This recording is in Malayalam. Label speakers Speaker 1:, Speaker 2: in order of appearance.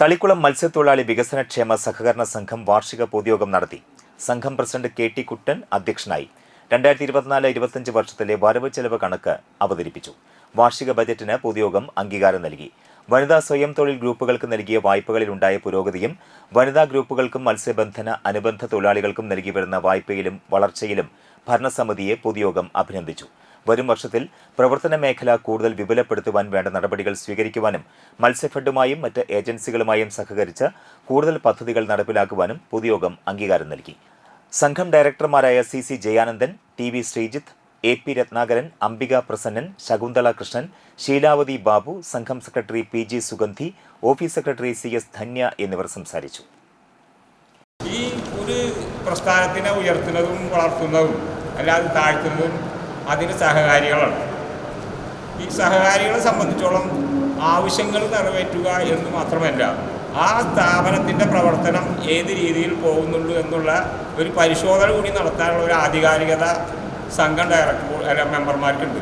Speaker 1: തളിക്കുളം മത്സ്യത്തൊഴിലാളി വികസന ക്ഷേമ സഹകരണ സംഘം വാർഷിക പൊതുയോഗം നടത്തി. സംഘം പ്രസിഡന്റ് കെ ടി കുട്ടൻ അധ്യക്ഷനായി. രണ്ടായിരത്തി ഇരുപത്തിനാല് ഇരുപത്തിയഞ്ച് വർഷത്തിലെ വരവ് ചെലവ് കണക്ക് അവതരിപ്പിച്ചു. വാർഷിക ബജറ്റിന് പൊതുയോഗം അംഗീകാരം നൽകി. വനിതാ സ്വയം തൊഴിൽ ഗ്രൂപ്പുകൾക്ക് നൽകിയ വായ്പകളിലുണ്ടായ പുരോഗതിയും വനിതാ ഗ്രൂപ്പുകൾക്കും മത്സ്യബന്ധന അനുബന്ധ തൊഴിലാളികൾക്കും നൽകി വരുന്ന വായ്പയിലും വളർച്ചയിലും ഭരണസമിതിയെ പൊതുയോഗം അഭിനന്ദിച്ചു. വരും വർഷത്തിൽ പ്രവർത്തന മേഖല കൂടുതൽ വിപുലപ്പെടുത്തുവാൻ വേണ്ട നടപടികൾ സ്വീകരിക്കുവാനും മത്സ്യഫെഡുമായും മറ്റ് ഏജൻസികളുമായും സഹകരിച്ച് കൂടുതൽ പദ്ധതികൾ നടപ്പിലാക്കുവാനും പൊതുയോഗം അംഗീകാരം നൽകി. സംഘം ഡയറക്ടർമാരായ C C Jayanandan T V Sreejith A P Ratnakaran Ambika Prasannan Shakuntala Krishnan Sheelavathi Babu സംഘം secretary P G Sugandhi office secretary C S Dhanya എന്നിവർ സംസാരിച്ചു.
Speaker 2: ഈ ഒരു പ്രസ്ഥാനത്തിനെ ഉയർത്തുന്നതും വളർത്തുന്നതും അല്ലാതെ താഴ്ത്തുന്നതും അതിന് സഹകാരികളാണ്. ഈ സഹകാരികളെ സംബന്ധിച്ചോളം ആവശ്യങ്ങൾ നിറവേറ്റുക എന്ന് മാത്രമല്ല ആ സ്ഥാപനത്തിന്റെ പ്രവർത്തനം ഏത് രീതിയിൽ പോകുന്നുള്ളൂ എന്നുള്ള ഒരു പരിശോധന കൂടി നടത്താനുള്ള ഒരു ആധികാരികത സംഘം ഡയറക്ടർ മെമ്പർമാർക്കുണ്ട്